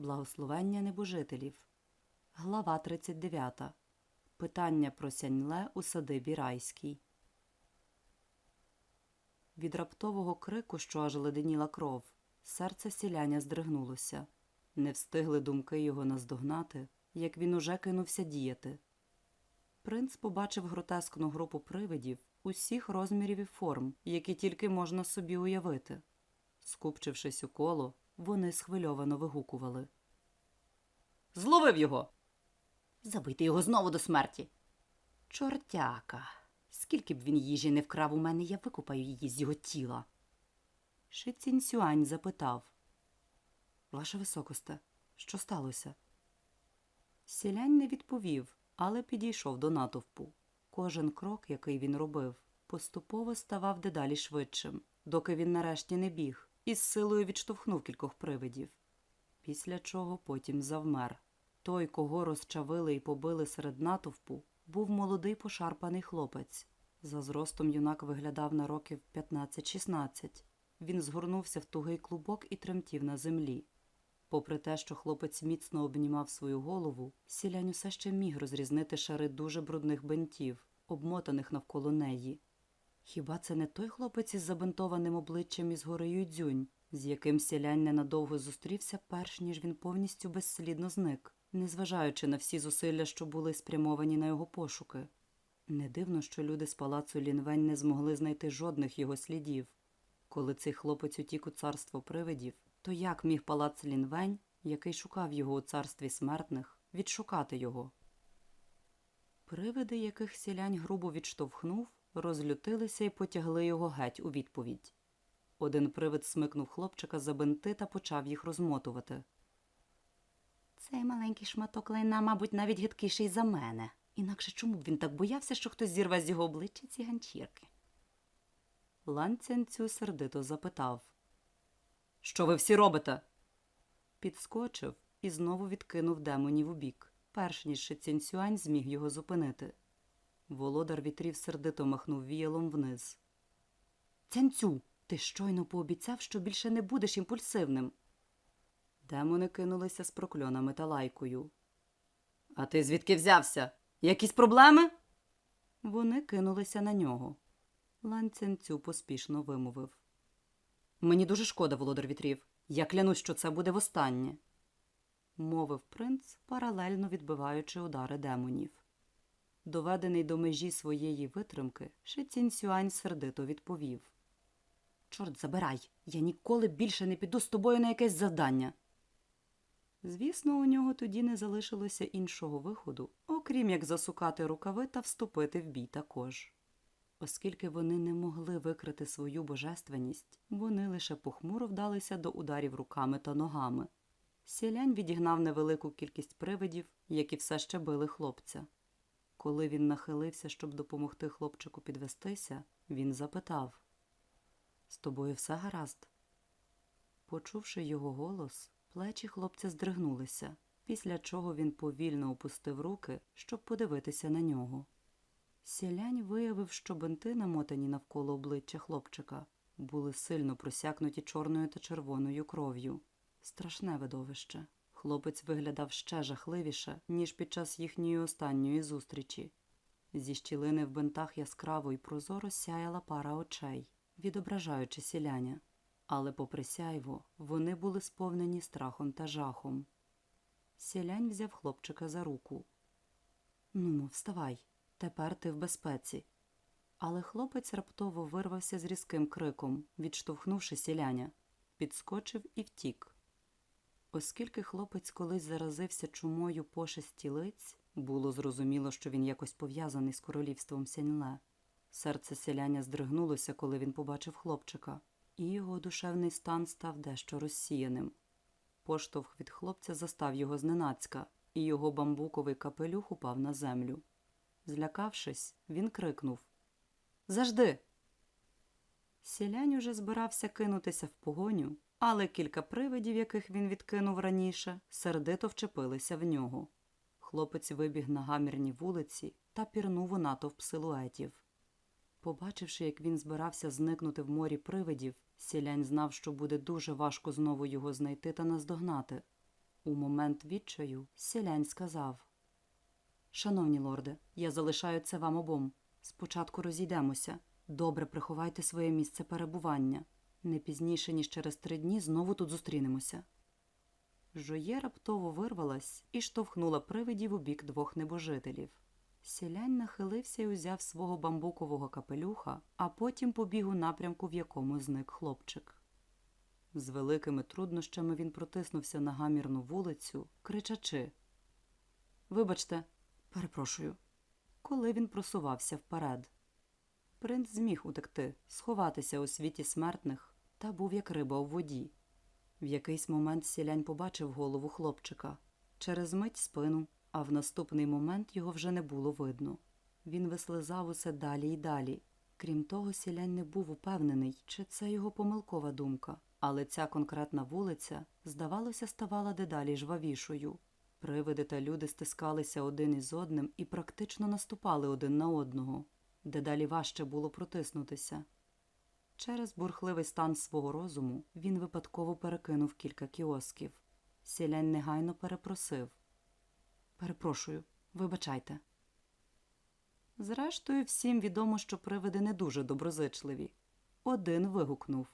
Благословення небожителів. Глава 39. Питання про сяньле у садибі райській. Від раптового крику, що аж леденіла кров, серце сіляня здригнулося. Не встигли думки його наздогнати, як він уже кинувся діяти. Принц побачив гротескну групу привидів усіх розмірів і форм, які тільки можна собі уявити. Скупчившись у коло, вони схвильовано вигукували. Зловив його. Забити його знову до смерті. Чортяка. Скільки б він їжі не вкрав у мене, я викупаю її з його тіла. Ши Цінь запитав. Ваше високосте, що сталося? Сілянь не відповів, але підійшов до натовпу. Кожен крок, який він робив, поступово ставав дедалі швидшим, доки він нарешті не біг і з силою відштовхнув кількох привидів. Після чого потім завмер. Той, кого розчавили і побили серед натовпу, був молодий пошарпаний хлопець. За зростом юнак виглядав на років 15-16. Він згорнувся в тугий клубок і тремтів на землі. Попри те, що хлопець міцно обнімав свою голову, сілянь усе ще міг розрізнити шари дуже брудних бинтів, обмотаних навколо неї. Хіба це не той хлопець із забинтованим обличчям із гори Юдзюнь, з яким сілянь ненадовго зустрівся, перш ніж він повністю безслідно зник, незважаючи на всі зусилля, що були спрямовані на його пошуки? Не дивно, що люди з палацу Лінвень не змогли знайти жодних його слідів. Коли цей хлопець утік у царство привидів, то як міг палац Лінвень, який шукав його у царстві смертних, відшукати його? Привиди, яких сілянь грубо відштовхнув, розлютилися і потягли його геть у відповідь. Один привид смикнув хлопчика за бинти та почав їх розмотувати. Цей маленький шматок лайна, мабуть, навіть гидкіший за мене. Інакше чому б він так боявся, що хтось зірве з його обличчя ці ганчірки? Лан Цянцю сердито запитав. Що ви всі робите? Підскочив і знову відкинув демонів у бік, перш ніж Цінцюань зміг його зупинити. Володар вітрів сердито махнув віялом вниз. Цянцю, ти щойно пообіцяв, що більше не будеш імпульсивним. Демони кинулися з прокльонами та лайкою. А ти звідки взявся? Якісь проблеми? Вони кинулися на нього. Лан Цянцю поспішно вимовив. Мені дуже шкода, володар вітрів. Я клянусь, що це буде востаннє. Мовив принц, паралельно відбиваючи удари демонів. Доведений до межі своєї витримки, Ши Цінь сердито відповів. Чорт забирай, я ніколи більше не піду з тобою на якесь завдання. Звісно, у нього тоді не залишилося іншого виходу, окрім як засукати рукави та вступити в бій також. Оскільки вони не могли викрити свою божественність, вони лише похмуро вдалися до ударів руками та ногами. Сілянь відігнав невелику кількість привидів, які все ще били хлопця. Коли він нахилився, щоб допомогти хлопчику підвестися, він запитав З тобою все гаразд? Почувши його голос, плечі хлопця здригнулися, після чого він повільно опустив руки, щоб подивитися на нього. Сілянь виявив, що бинти, намотані навколо обличчя хлопчика, були сильно просякнуті чорною та червоною кров'ю. Страшне видовище. Хлопець виглядав ще жахливіше, ніж під час їхньої останньої зустрічі. Зі щілини в бинтах яскраво й прозоро сяяла пара очей, відображаючи сіляня. Але, попри сяйво, вони були сповнені страхом та жахом. Сілянь взяв хлопчика за руку. Нумо, вставай, тепер ти в безпеці. Але хлопець раптово вирвався з різким криком, відштовхнувши сіляня, підскочив і втік. Оскільки хлопець колись заразився чумою пошесті лиць, було зрозуміло, що він якось пов'язаний з королівством Сяньле. Серце селяня здригнулося, коли він побачив хлопчика, і його душевний стан став дещо розсіяним. Поштовх від хлопця застав його зненацька, і його бамбуковий капелюх упав на землю. Злякавшись, він крикнув Зажди. Сілянь уже збирався кинутися в погоню, але кілька привидів, яких він відкинув раніше, сердито вчепилися в нього. Хлопець вибіг на гамірні вулиці та пірнув у натовп силуетів. Побачивши, як він збирався зникнути в морі привидів, сілянь знав, що буде дуже важко знову його знайти та наздогнати. У момент відчаю сілянь сказав Шановні лорди, я залишаю це вам обом. Спочатку розійдемося. Добре приховайте своє місце перебування. Не пізніше, ніж через три дні знову тут зустрінемося. Жоє раптово вирвалась і штовхнула привидів у бік двох небожителів. Сілянь нахилився і узяв свого бамбукового капелюха, а потім побіг у напрямку, в якому зник хлопчик. З великими труднощами він протиснувся на гамірну вулицю, кричачи Вибачте, перепрошую. Коли він просувався вперед. Принц зміг утекти, сховатися у світі смертних та був як риба у воді. В якийсь момент сілянь побачив голову хлопчика, через мить спину, а в наступний момент його вже не було видно. Він вислизав усе далі й далі. Крім того, сілянь не був упевнений, чи це його помилкова думка, але ця конкретна вулиця, здавалося, ставала дедалі жвавішою. Привиди та люди стискалися один із одним і практично наступали один на одного, дедалі важче було протиснутися. Через бурхливий стан свого розуму він випадково перекинув кілька кіосків. Сілянь негайно перепросив. Перепрошую, вибачайте. Зрештою, всім відомо, що привиди не дуже доброзичливі. Один вигукнув.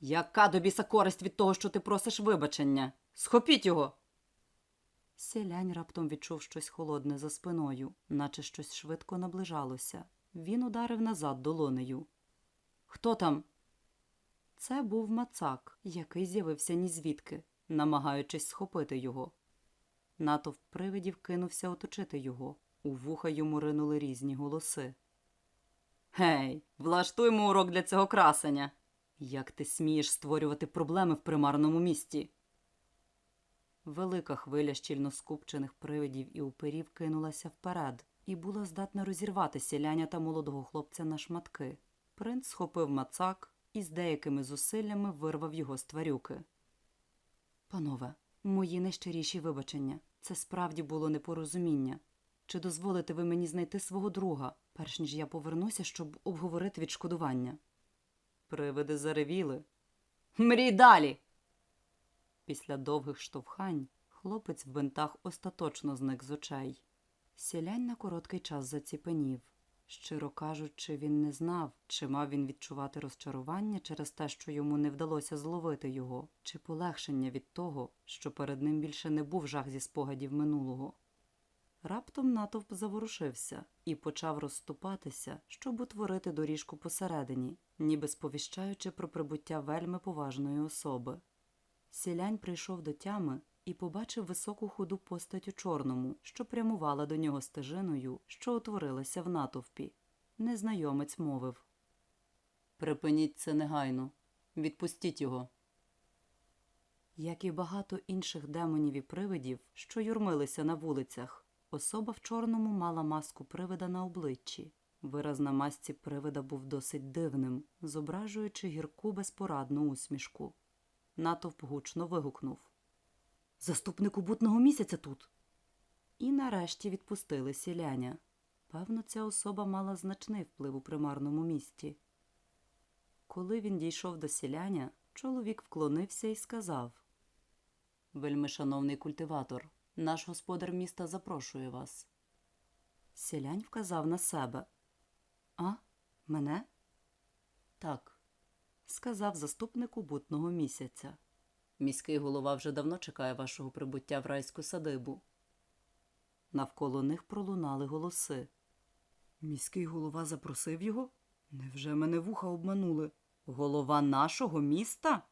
Яка до біса користь від того, що ти просиш вибачення? Схопіть його. Сілянь раптом відчув щось холодне за спиною, наче щось швидко наближалося. Він ударив назад долонею. Хто там? Це був мацак, який з'явився нізвідки, намагаючись схопити його. Натовп привидів кинувся оточити його. У вуха йому ринули різні голоси. Гей, влаштуймо урок для цього красення. Як ти смієш створювати проблеми в примарному місті? Велика хвиля щільно скупчених привидів і уперів кинулася вперед і була здатна розірвати сіляня та молодого хлопця на шматки. Принц схопив мацак і з деякими зусиллями вирвав його з тварюки. Панове, мої найщиріші вибачення. Це справді було непорозуміння. Чи дозволите ви мені знайти свого друга, перш ніж я повернуся, щоб обговорити відшкодування? Привиди заревіли. Мрій далі. Після довгих штовхань хлопець в бинтах остаточно зник з очей. Сілянь на короткий час заціпенів. Щиро кажучи, він не знав, чи мав він відчувати розчарування через те, що йому не вдалося зловити його, чи полегшення від того, що перед ним більше не був жах зі спогадів минулого. Раптом натовп заворушився і почав розступатися, щоб утворити доріжку посередині, ніби сповіщаючи про прибуття вельми поважної особи. Сілянь прийшов до тями і побачив високу худу постать у чорному, що прямувала до нього стежиною, що утворилася в натовпі. Незнайомець мовив Припиніть це негайно. Відпустіть його. Як і багато інших демонів і привидів, що юрмилися на вулицях, особа в чорному мала маску привида на обличчі. Вираз на масці привида був досить дивним, зображуючи гірку безпорадну усмішку. Натовп гучно вигукнув Заступнику бутного місяця тут. І нарешті відпустили сіляня. Певно, ця особа мала значний вплив у примарному місті. Коли він дійшов до сіляня, чоловік вклонився і сказав Вельми шановний культиватор, наш господар міста запрошує вас. Сілянь вказав на себе. А, мене? Так, сказав заступнику бутного місяця. Міський голова вже давно чекає вашого прибуття в райську садибу. Навколо них пролунали голоси. Міський голова запросив його? Невже мене вуха обманули? Голова нашого міста?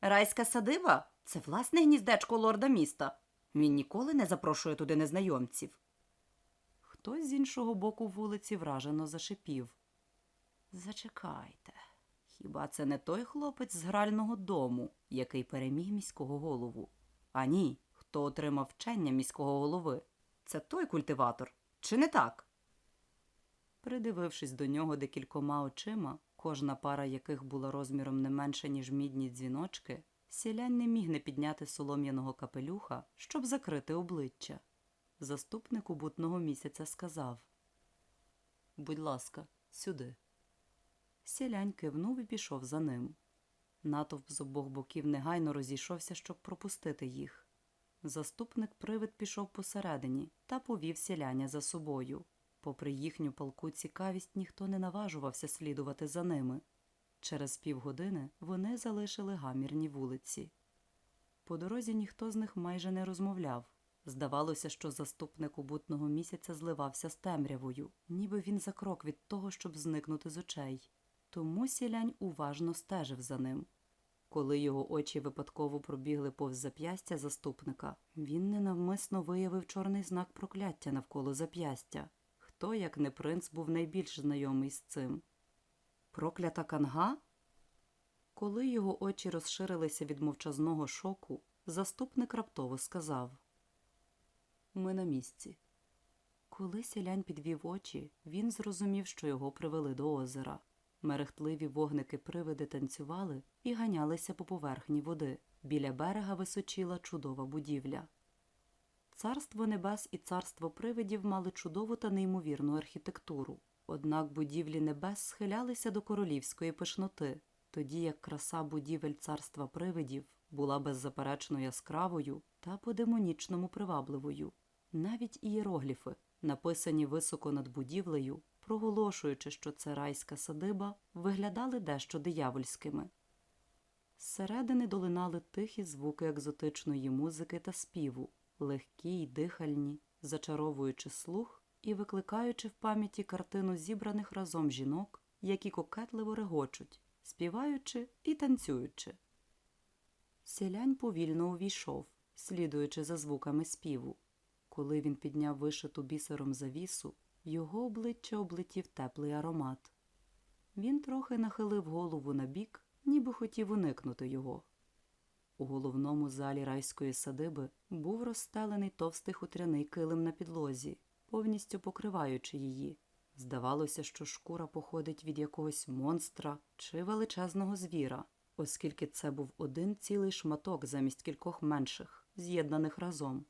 Райська садиба це власне гніздечко лорда міста. Він ніколи не запрошує туди незнайомців. Хтось з іншого боку вулиці вражено зашипів. Зачекайте. Хіба це не той хлопець з грального дому, який переміг міського голову? А ні, хто отримав вчення міського голови? Це той культиватор, чи не так? Придивившись до нього декількома очима, кожна пара яких була розміром не менше, ніж мідні дзвіночки, сілянь не міг не підняти солом'яного капелюха, щоб закрити обличчя. Заступник убутного місяця сказав Будь ласка, сюди. Сілянь кивнув і пішов за ним. Натовп з обох боків негайно розійшовся, щоб пропустити їх. Заступник привид пішов посередині та повів селяня за собою. Попри їхню палку цікавість, ніхто не наважувався слідувати за ними. Через півгодини вони залишили гамірні вулиці. По дорозі ніхто з них майже не розмовляв. Здавалося, що заступник убутного місяця зливався з темрявою, ніби він за крок від того, щоб зникнути з очей. Тому сілянь уважно стежив за ним. Коли його очі випадково пробігли повз зап'ястя заступника, він ненавмисно виявив чорний знак прокляття навколо зап'ястя. Хто, як не принц, був найбільш знайомий з цим? Проклята канга? Коли його очі розширилися від мовчазного шоку, заступник раптово сказав Ми на місці. Коли сілянь підвів очі, він зрозумів, що його привели до озера. Мерехтливі вогники привиди танцювали і ганялися по поверхні води. Біля берега височила чудова будівля. Царство небес і царство привидів мали чудову та неймовірну архітектуру. Однак будівлі небес схилялися до королівської пишноти, тоді як краса будівель царства привидів була беззаперечно яскравою та по-демонічному привабливою. Навіть ієрогліфи, написані високо над будівлею, проголошуючи, що це райська садиба, виглядали дещо диявольськими. Зсередини долинали тихі звуки екзотичної музики та співу, легкі й дихальні, зачаровуючи слух і викликаючи в пам'яті картину зібраних разом жінок, які кокетливо регочуть, співаючи і танцюючи. Селянь повільно увійшов, слідуючи за звуками співу. Коли він підняв вишиту бісером завісу, його обличчя облетів теплий аромат. Він трохи нахилив голову на бік, ніби хотів уникнути його. У головному залі райської садиби був розстелений товстий хутряний килим на підлозі, повністю покриваючи її. Здавалося, що шкура походить від якогось монстра чи величезного звіра, оскільки це був один цілий шматок замість кількох менших, з'єднаних разом.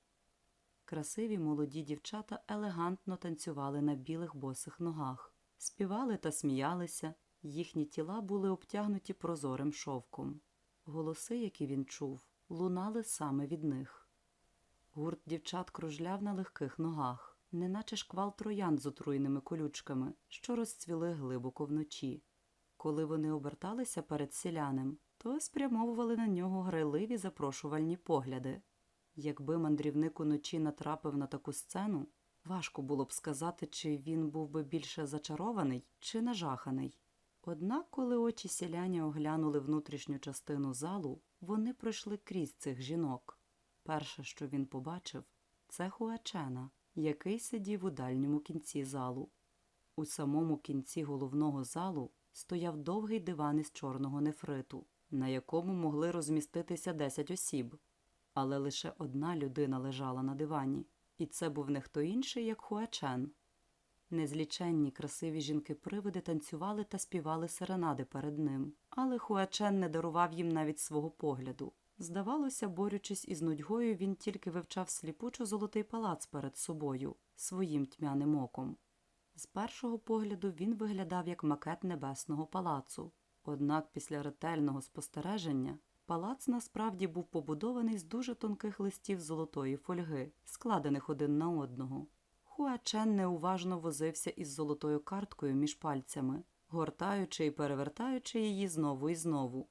Красиві молоді дівчата елегантно танцювали на білих босих ногах, співали та сміялися, їхні тіла були обтягнуті прозорим шовком. Голоси, які він чув, лунали саме від них. Гурт дівчат кружляв на легких ногах, неначе шквал троян з отруйними колючками, що розцвіли глибоко вночі. Коли вони оберталися перед селянем, то спрямовували на нього грайливі запрошувальні погляди. Якби мандрівник уночі натрапив на таку сцену, важко було б сказати, чи він був би більше зачарований чи нажаханий. Однак, коли очі селяня оглянули внутрішню частину залу, вони пройшли крізь цих жінок. Перше, що він побачив, це Хуачена, який сидів у дальньому кінці залу. У самому кінці головного залу стояв довгий диван із чорного нефриту, на якому могли розміститися 10 осіб. Але лише одна людина лежала на дивані, і це був не хто інший, як Хуачен. Незліченні красиві жінки-привиди танцювали та співали серенади перед ним, але Хуачен не дарував їм навіть свого погляду. Здавалося, борючись із нудьгою, він тільки вивчав сліпучо золотий палац перед собою, своїм тьмяним оком. З першого погляду він виглядав як макет небесного палацу. Однак після ретельного спостереження палац насправді був побудований з дуже тонких листів золотої фольги, складених один на одного. Хуачен неуважно возився із золотою карткою між пальцями, гортаючи і перевертаючи її знову і знову.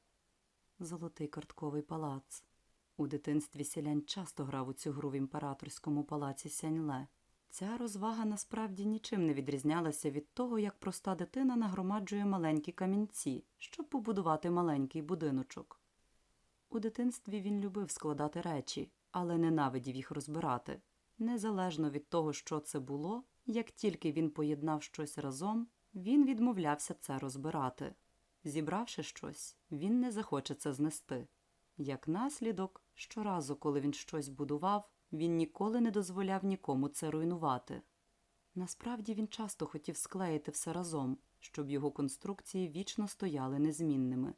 Золотий картковий палац. У дитинстві селянь часто грав у цю гру в імператорському палаці Сяньле. Ця розвага насправді нічим не відрізнялася від того, як проста дитина нагромаджує маленькі камінці, щоб побудувати маленький будиночок. У дитинстві він любив складати речі, але ненавидів їх розбирати. Незалежно від того, що це було, як тільки він поєднав щось разом, він відмовлявся це розбирати. Зібравши щось, він не захоче це знести. Як наслідок, щоразу, коли він щось будував, він ніколи не дозволяв нікому це руйнувати. Насправді він часто хотів склеїти все разом, щоб його конструкції вічно стояли незмінними.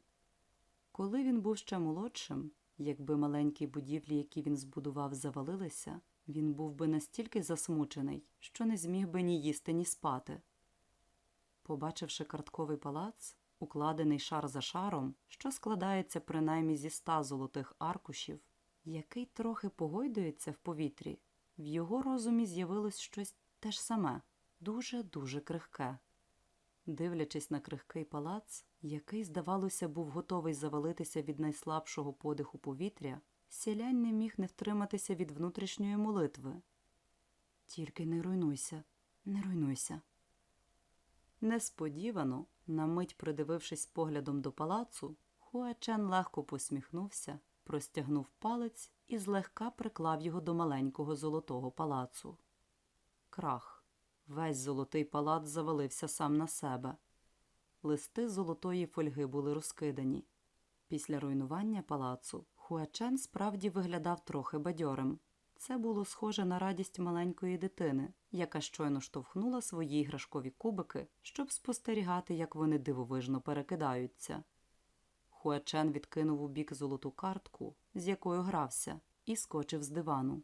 Коли він був ще молодшим, якби маленькі будівлі, які він збудував, завалилися, він був би настільки засмучений, що не зміг би ні їсти, ні спати. Побачивши картковий палац, укладений шар за шаром, що складається принаймні зі ста золотих аркушів, який трохи погойдується в повітрі, в його розумі з'явилось щось те ж саме, дуже-дуже крихке. Дивлячись на крихкий палац, який, здавалося, був готовий завалитися від найслабшого подиху повітря, сілянь не міг не втриматися від внутрішньої молитви. Тільки не руйнуйся, не руйнуйся. Несподівано, на мить придивившись поглядом до палацу, Хуачен легко посміхнувся, простягнув палець і злегка приклав його до маленького золотого палацу. Крах. Весь золотий палац завалився сам на себе. Листи золотої фольги були розкидані. Після руйнування палацу Хуачен справді виглядав трохи бадьорим. Це було схоже на радість маленької дитини, яка щойно штовхнула свої іграшкові кубики, щоб спостерігати, як вони дивовижно перекидаються. Хуачен відкинув у бік золоту картку, з якою грався, і скочив з дивану.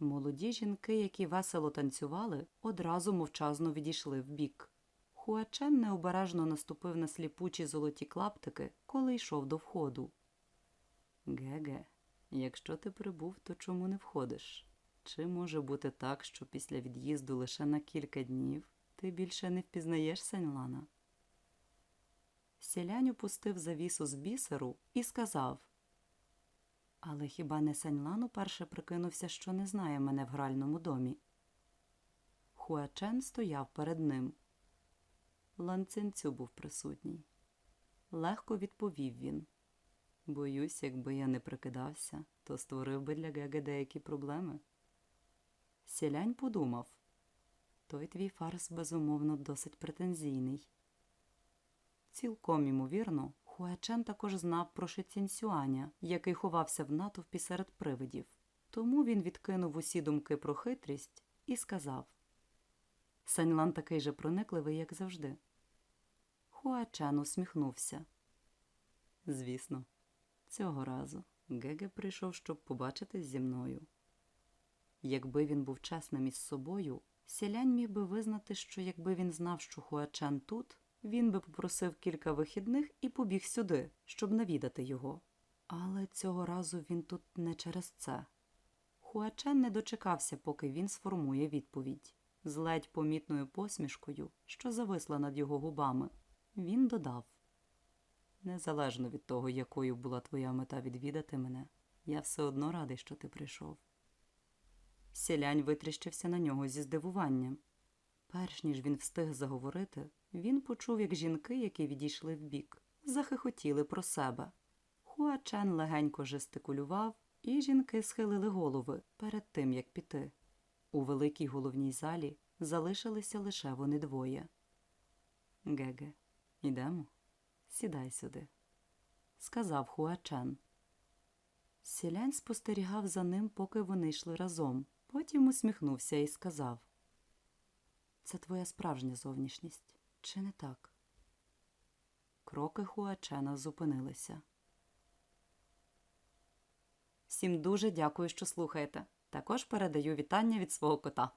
Молоді жінки, які весело танцювали, одразу мовчазно відійшли вбік. Хуачен необережно наступив на сліпучі золоті клаптики, коли йшов до входу. Геге, якщо ти прибув, то чому не входиш? Чи може бути так, що після від'їзду лише на кілька днів ти більше не впізнаєш Сеньлана? Сілянь опустив завісу з бісеру і сказав Але хіба не Сеньлан уперше прикинувся, що не знає мене в гральному домі? Хуачен стояв перед ним. Ланцинцю був присутній. Легко відповів він. Боюсь, якби я не прикидався, то створив би для Геге деякі проблеми. Сілянь подумав той твій фарс, безумовно, досить претензійний. Цілком імовірно, Хуачен також знав про Шицінсюаня, який ховався в натовпі серед привидів. Тому він відкинув усі думки про хитрість і сказав Саньлан такий же проникливий, як завжди. Хуачен усміхнувся. Звісно, цього разу Геге прийшов, щоб побачитись зі мною. Якби він був чесним із собою, сілянь міг би визнати, що якби він знав, що Хуачен тут, він би попросив кілька вихідних і побіг сюди, щоб навідати його. Але цього разу він тут не через це. Хуачен не дочекався, поки він сформує відповідь. З ледь помітною посмішкою, що зависла над його губами, він додав Незалежно від того, якою була твоя мета відвідати мене, я все одно радий, що ти прийшов. Сілянь витріщився на нього зі здивуванням. Перш ніж він встиг заговорити, він почув, як жінки, які відійшли вбік, захихотіли про себе. Хуачен легенько жестикулював, і жінки схилили голови перед тим, як піти. У великій головній залі залишилися лише вони двоє. Геге, ідемо, сідай сюди, сказав Хуачен. Сілянь спостерігав за ним, поки вони йшли разом. Потім усміхнувся і сказав Це твоя справжня зовнішність, чи не так? Кроки Хуачена зупинилися. Всім дуже дякую, що слухаєте. Також передаю вітання від свого кота.